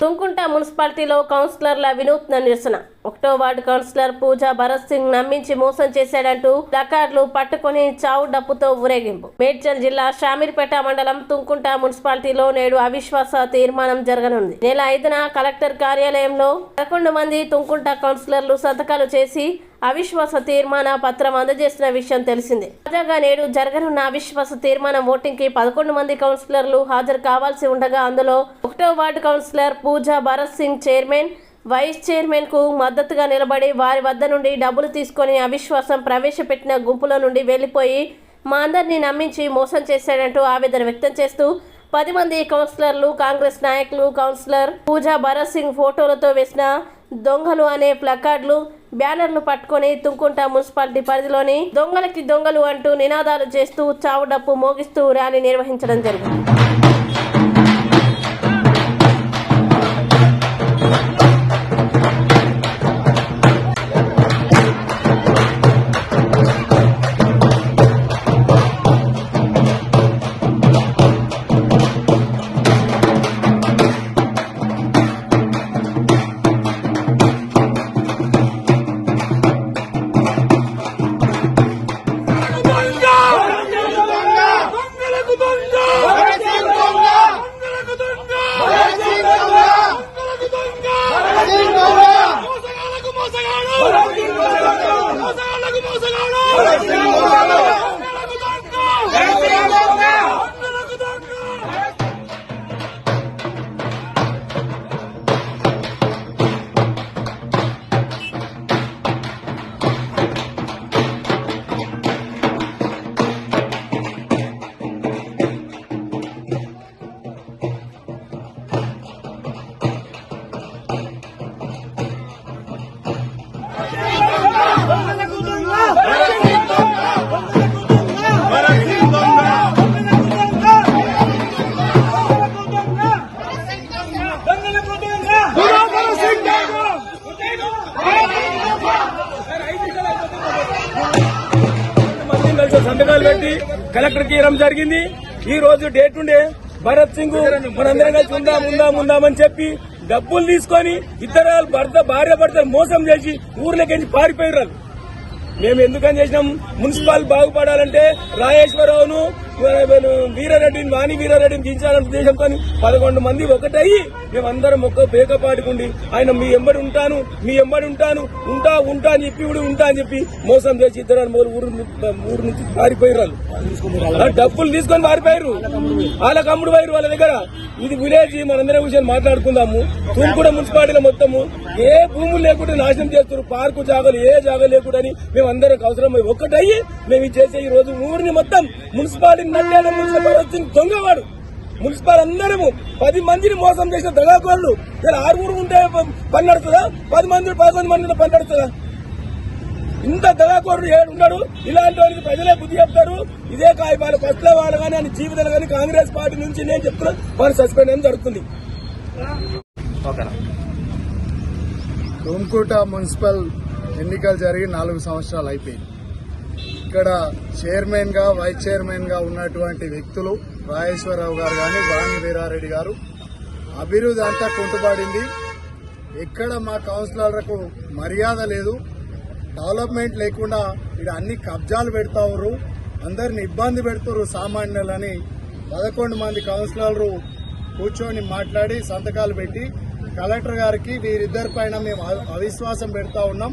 తుంకుంట మున్సిపాలిటీలో కౌన్సిలర్ల వినూత్న నిరసన. ఒకటో వార్డు కౌన్సిలర్ పూజా భరత్ సింగ్ నమ్మించి మోసం చేశాడంటూ ప్లకార్డులు పట్టుకుని చావు డప్పుతో ఊరేగింపు. మేడ్చల్ జిల్లా షామీర్పేట మండలం తుంకుంట మున్సిపాలిటీలో నేడు అవిశ్వాస తీర్మానం జరగనుంది. నెల ఐదున కలెక్టర్ కార్యాలయంలో పదకొండు మంది తుంకుంట కౌన్సిలర్లు సంతకాలు చేసి అవిశ్వాస తీర్మాన పత్రం అందజేసిన విషయం తెలిసిందే. తాజాగా నేడు జరగనున్న అవిశ్వాస తీర్మానం ఓటింగ్కి పదకొండు మంది కౌన్సిలర్లు హాజరు కావాల్సి ఉండగా అందులో ఒకటో ward councillor Pooja Bharat Singh chairman vice చైర్మన్కు మద్దతుగా నిలబడి వారి వద్ద నుండి డబ్బులు తీసుకొని అవిశ్వాసం ప్రవేశపెట్టిన గుంపులో నుండి వెళ్ళిపోయి మా అందరినీ నమ్మించి మోసం చేశాడంటూ ఆవేదన వ్యక్తం చేస్తూ పది మంది కౌన్సిలర్లు కాంగ్రెస్ నాయకులు కౌన్సిలర్ పూజా భరత్ సింగ్ ఫోటోలతో వేసిన దొంగలు అనే ప్లకార్డులు బ్యానర్లు పట్టుకొని తుంకుంట మున్సిపాలిటీ పరిధిలోని దొంగలకి దొంగలు అంటూ నినాదాలు చేస్తూ చావుడప్పు మోగిస్తూ ర్యాలీ నిర్వహించడం జరిగింది. సంతకాలు పెట్టి కలెక్టర్కి ఇవ్వడం జరిగింది. ఈ రోజు డేట్ ఉండే భరత్ సింగ్ మనందరం కలిసి ఉందాం ఉందాం ఉందామని చెప్పి డబ్బులు తీసుకొని ఇతర భర్త భార్య భర్తలు మోసం చేసి ఊర్లోకి పారిపోయారు మేము ఎందుకని చేసినాం? మున్సిపాల్ బాగుపడాలంటే రాజేశ్వరరావును వీరారెడ్డిని వాణి వీరారెడ్డిని దించాలనే ఉద్దేశంతో పదకొండు మంది ఒకటయ్యి మేమందరం ఒక్క పేక పాడుకుండి ఆయన మీ ఎంబడి ఉంటాను మీ ఎంబడి ఉంటాను ఉంటా ఉంటా అని చెప్పి ఇప్పుడు ఉంటా అని చెప్పి మోసం చేసి ఇద్దరు మూడు ఊరు ఊరు నుంచి పారిపోయారు ఆ డబ్బులు తీసుకొని పారిపోయారు వాళ్ళ కమ్ముడు పోయారు వాళ్ళ దగ్గర. ఇది విలేజ్ మనందరం విషయాన్ని మాట్లాడుకుందాము. తూర్పుడ మున్సిపాలిటీలో మొత్తము ఏ భూములు లేకుండా నాశనం చేస్తారు పార్కు జాగాలు ఏ జాగా లేకుండా అని మేము అవసరం ఒక్కటయ్యి మేము ఇది చేసే ఈ రోజు ఊరిని మొత్తం మున్సిపాలిటీ నల్లేల మున్సిపల్ వచ్చిన దొంగవాడు. మున్సిపల్ అందరము పది మందిని మోసం చేసిన దగాకోళ్ళు ఇలా ఆరుగురు ఉంటే పని నడుతుందా పది మంది పదకొండు మంది పని నడుతుందా ఇంత దగాకోరుడు ఏడు ఉన్నాడు. ఇలాంటి వారికి ప్రజలే బుద్ధి చెప్తారు. ఇదే కాయ వాళ్ళు ఫస్ట్ వాళ్ళు కానీ అని జీవితాలు కానీ కాంగ్రెస్ పార్టీ నుంచి నేను చెప్తున్నా వాళ్ళు సస్పెండ్ అని జరుగుతుంది? తుమ్కూట మున్సిపల్ ఎన్నికలు జరిగి నాలుగు సంవత్సరాలు అయిపోయింది. ఇక్కడ చైర్మన్గా వైస్ చైర్మన్గా ఉన్నటువంటి వ్యక్తులు రాజేశ్వరరావు గారు కానీ వాణి వీరారెడ్డి గారు. అభివృద్ధి అంతా కుంటుపడింది. ఎక్కడ మా కౌన్సిలర్లకు మర్యాద లేదు. డెవలప్మెంట్ లేకుండా ఇక్కడ అన్ని కబ్జాలు పెడతారు అందరిని ఇబ్బంది పెడుతురు సామాన్యులని. పదకొండు మంది కౌన్సిలర్లు కూర్చొని మాట్లాడి సంతకాలు పెట్టి కలెక్టర్ గారికి వీరిద్దరి పైన మేము అవిశ్వాసం పెడతా ఉన్నాం.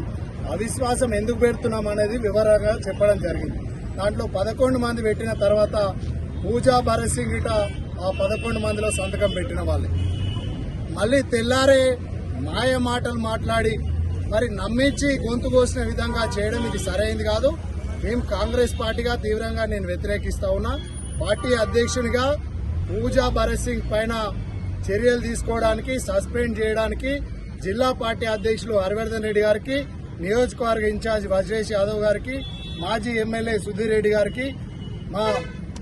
అవిశ్వాసం ఎందుకు పెడుతున్నాం అనేది వివరంగా చెప్పడం జరిగింది. దాంట్లో పదకొండు మంది పెట్టిన తర్వాత పూజా భరత్ సింగ్ ఇట ఆ పదకొండు మందిలో సంతకం పెట్టిన వాళ్ళే. మళ్ళీ తెల్లారే మాయ మాటలు మాట్లాడి మరి నమ్మించి గొంతు కోసిన విధంగా చేయడం ఇది సరైంది కాదు. మేము కాంగ్రెస్ పార్టీగా తీవ్రంగా నేను వ్యతిరేకిస్తా ఉన్నా. పార్టీ అధ్యక్షునిగా పూజా భరత్ సింగ్ పైన చర్యలు తీసుకోవడానికి సస్పెండ్ చేయడానికి జిల్లా పార్టీ అధ్యక్షులు హరివర్ధన్ రెడ్డి గారికి నియోజకవర్గ ఇన్ఛార్జ్ వజ్రేష్ యాదవ్ గారికి మాజీ ఎమ్మెల్యే సుధీర్ రెడ్డి గారికి మా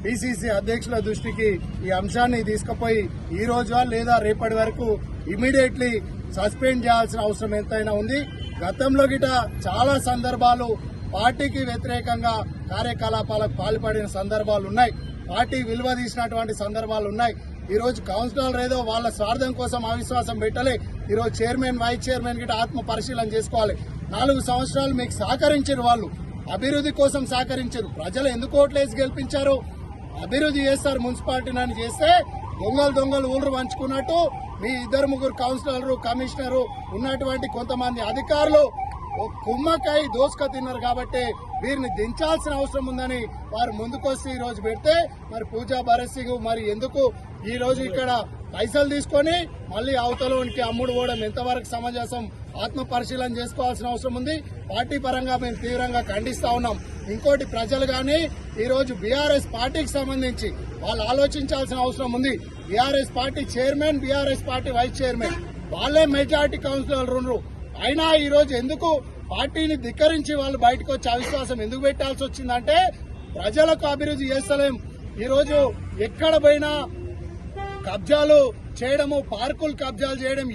పిసిసి అధ్యక్షుల దృష్టికి ఈ అంశాన్ని తీసుకుపోయి ఈ రోజు లేదా రేపటి వరకు ఇమీడియట్లీ సస్పెండ్ చేయాల్సిన అవసరం ఎంతైనా ఉంది. గతంలో గిట చాలా సందర్భాలు పార్టీకి వ్యతిరేకంగా కార్యకలాపాలకు పాల్పడిన సందర్భాలు ఉన్నాయి. పార్టీ విలువ తీసినటువంటి సందర్భాలు ఉన్నాయి. ఈ రోజు కౌన్సిలర్ ఏదో వాళ్ళ స్వార్థం కోసం అవిశ్వాసం పెట్టలే. ఈ రోజు చైర్మన్ వైస్ చైర్మన్ గిట ఆత్మ పరిశీలన చేసుకోవాలి. నాలుగు సంవత్సరాలు మీకు సహకరించారు వాళ్ళు. అభివృద్ధి కోసం సహకరించారు. ప్రజలు ఎందుకు ఓట్లేసి గెలిపించారు? అభివృద్ధి చేస్తారు మున్సిపాలిటీ అని చేస్తే దొంగలు దొంగలు ఊళ్ళు పంచుకున్నట్టు మీ ఇద్దరు ముగ్గురు కౌన్సిలర్లు కమిషనరు ఉన్నటువంటి కొంతమంది అధికారులు కుమ్మకాయ దోసుక తిన్నారు కాబట్టి వీరిని దించాల్సిన అవసరం ఉందని వారు ముందుకొచ్చి ఈ రోజు పెడితే మరి పూజా భరత్ సింగ్ మరి ఎందుకు ఈ రోజు ఇక్కడ పైసలు తీసుకొని మళ్ళీ అవతలోనికి అమ్ముడు పోవడం ఎంతవరకు సమంజసం? ఆత్మ పరిశీలన చేసుకోవాల్సిన అవసరం ఉంది. పార్టీ పరంగా మేము తీవ్రంగా ఖండిస్తా ఉన్నాం. ఇంకోటి ప్రజలు కానీ ఈరోజు బీఆర్ఎస్ పార్టీకి సంబంధించి వాళ్ళు ఆలోచించాల్సిన అవసరం ఉంది. BRS party chairman BRS party vice chairman. వాళ్ళే మెజార్టీ కౌన్సిలర్ ఉన్నారు. అయినా ఈరోజు ఎందుకు పార్టీని ధిక్కరించి వాళ్ళు బయటకు వచ్చి అవిశ్వాసం ఎందుకు పెట్టాల్సి వచ్చిందంటే ప్రజలకు అభివృద్ధి చేస్తలేం. ఈరోజు ఎక్కడ పోయినా కబ్జాలు చేయడము పార్కులు కబ్జాలు చేయడం